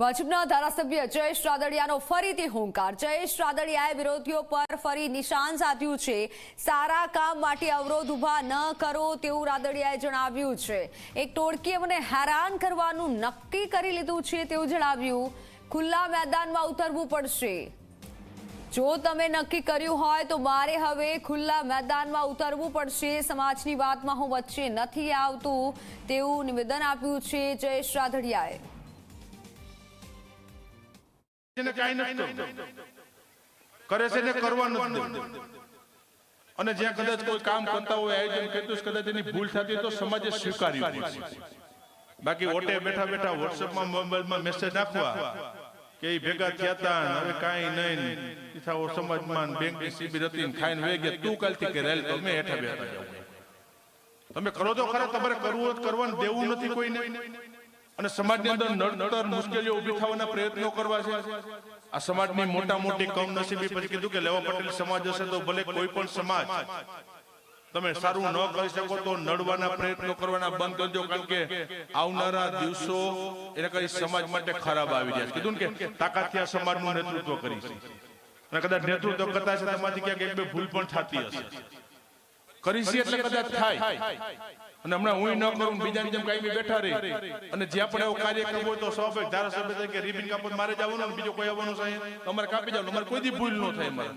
ભાજપના ધારાસભ્ય જયેશ રાદડિયાનો ફરીથી હુંકાર. જયેશ રાદડિયાએ વિરોધીઓ પર ફરી નિશાન સાધ્યું છે. સારા કામ માટે અવરોધ ઊભા ન કરો તેવું રાદડિયાએ જણાવ્યું છે. એક ટોળકીએ મને હેરાન કરવાનું નક્કી કરી લીધું છે તેવું જણાવ્યું. ખુલ્લા મેદાનમાં ઉતરવું પડશે. જો તમે નક્કી કર્યું હોય તો મારે હવે ખુલ્લા મેદાનમાં ઉતરવું પડશે. સમાજની વાતમાં હું વચ્ચે નથી આવતું તેવું નિવેદન આપ્યું છે જયેશ રાદડિયાએ. કરે છે અને જ્યાં કદાચ કોઈ કામ કરતા હોય, આયોજન કરતું કદાચ એની ભૂલ થતી તો સમાજે સ્વીકારી. બાકી ઓટે બેઠા બેઠા વોટ્સએપમાં મોબાઈલમાં મેસેજ નાખવા કે એ ભેગા થયા તા ને હવે કાંઈ નહીં. ને સમાજમાં બેંકની શિબિર હતી ખાઈને વહી ગયા. તું કાલથી કે રેલ તમે હેઠા બેઠા તમે કરો તો ખરા, તમારે કરવું કરવાનું, દેવું નથી કોઈને. અને સમાજની અંદર નડતર મુશ્કેલીઓ ઊભી થવાના પ્રયત્નો કરવા છે. આ સમાજની મોટા મોટી કમનસીબી પછી કીધું કે લેવા પટેલ, સમાજ હશે તો ભલે કોઈ પણ સમાજ તમે સારું ન કરી શકો તો નડવાના પ્રયત્નો કરવાના બંધ કરજો કારણ કે આવનારા દિવસો એને કઈ સમાજ માટે ખરાબ આવી છે. કીધું કે તાકાતથી આ સમાજનું નેતૃત્વ કરી અને કદાચ નેતૃત્વ કરતા છે તમારી ક્યાંક એક બે ભૂલ પણ થતી હશે. કરી છે એટલે કદાચ થાય. અને હમણાં હું ન કરું બીજાની જેમ કાયમી બેઠા રહી. અને જ્યાં પણ એવો કાર્યક્રમ હોય તો સ્વાભાવિક ધારાસભ્ય તરીકે રિબિન કાપડ મારે જ આવવાનું બીજો કોઈ આવવાનું સાહેબ. અમારે કાપી જવાનું અમારે કોઈ દી ભૂલ ન થાય અમારે.